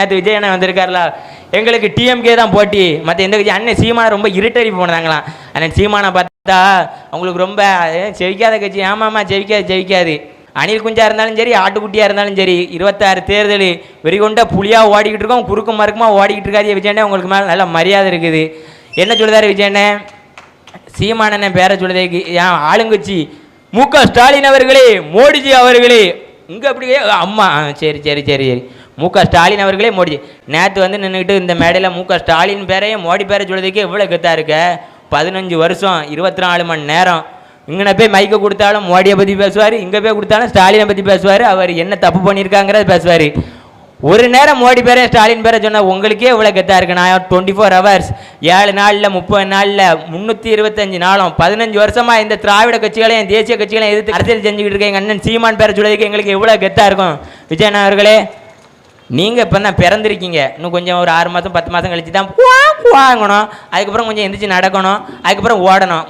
நேற்று விஜய் அண்ணன் வந்திருக்காருல எங்களுக்கு டிஎம்கே தான் போட்டி. மற்ற எந்த கட்சி அண்ணன் சீமானை ரொம்ப இருட்டறி போனாங்களாம் அண்ணன் சீமானை பார்த்தா அவங்களுக்கு ரொம்ப ஜெயிக்காத கட்சி. ஆமாம்மா ஜெயிக்காது ஜெயிக்காது. அணில் குஞ்சா இருந்தாலும் சரி ஆட்டுக்குட்டியாக இருந்தாலும் சரி இருபத்தாறு தேர்தல் வெறிகொண்ட புலியாக ஓடிக்கிட்டு இருக்கோம் குறுக்கு மறுக்குமா ஓடிக்கிட்டு இருக்காது விஜயண்ணே உங்களுக்கு மேலே நல்ல மரியாதை இருக்குது. என்ன சொல்லுதாரு விஜயண்ணே சீமானண்ணன் பேரை சொல்லுதே ஏன் ஆளுங்கட்சி. மு க ஸ்டாலின் அவர்களே மோடிஜி அவர்களே. இங்கே அப்படியே அம்மா சரி சரி சரி சரி. மு க ஸ்டாலின் அவர்களே மோடி நேற்று வந்து நின்றுக்கிட்டு இந்த மேடையில் மு க ஸ்டாலின் பேரையும் மோடி பேரை சொல்கிறதுக்கே இவ்வளோ கெத்தாக இருக்க? பதினஞ்சு வருஷம் இருபத்தி நாலு மணி நேரம். இங்கே போய் மைக்கை கொடுத்தாலும் மோடியை பற்றி பேசுவார் இங்கே போய் கொடுத்தாலும் ஸ்டாலினை பற்றி பேசுவார் அவர் என்ன தப்பு பண்ணியிருக்காங்கிறத பேசுவார். ஒரு நேரம் மோடி பேரே ஸ்டாலின் பேரை சொன்னால் உங்களுக்கே இவ்வளோ கெத்தா இருக்கு? நான் டுவெண்ட்டி ஃபோர் ஹவர்ஸ் ஏழு நாளில் முப்பது நாளில் முந்நூற்றி இருபத்தஞ்சு நாளும் பதினஞ்சு வருஷமாக இந்த திராவிட கட்சிகளையும் தேசிய கட்சிகளையும் எதிர்த்து அரசியல் செஞ்சுக்கிட்டு இருக்கேன் எங்கள் அண்ணன் சீமான் பேரை சொல்றதுக்கு எங்களுக்கு எவ்வளோ கெத்தாக இருக்கும்? விஜயன் அவர்களே நீங்கள் இப்போ தான் பிறந்திருக்கீங்க? இன்னும் கொஞ்சம் ஒரு ஆறு மாதம் பத்து மாதம் கழிச்சு தான் வாங்கணும் குவாங்கணும். அதுக்கப்புறம் கொஞ்சம் எந்திரிச்சு நடக்கணும். அதுக்கப்புறம் ஓடணும்.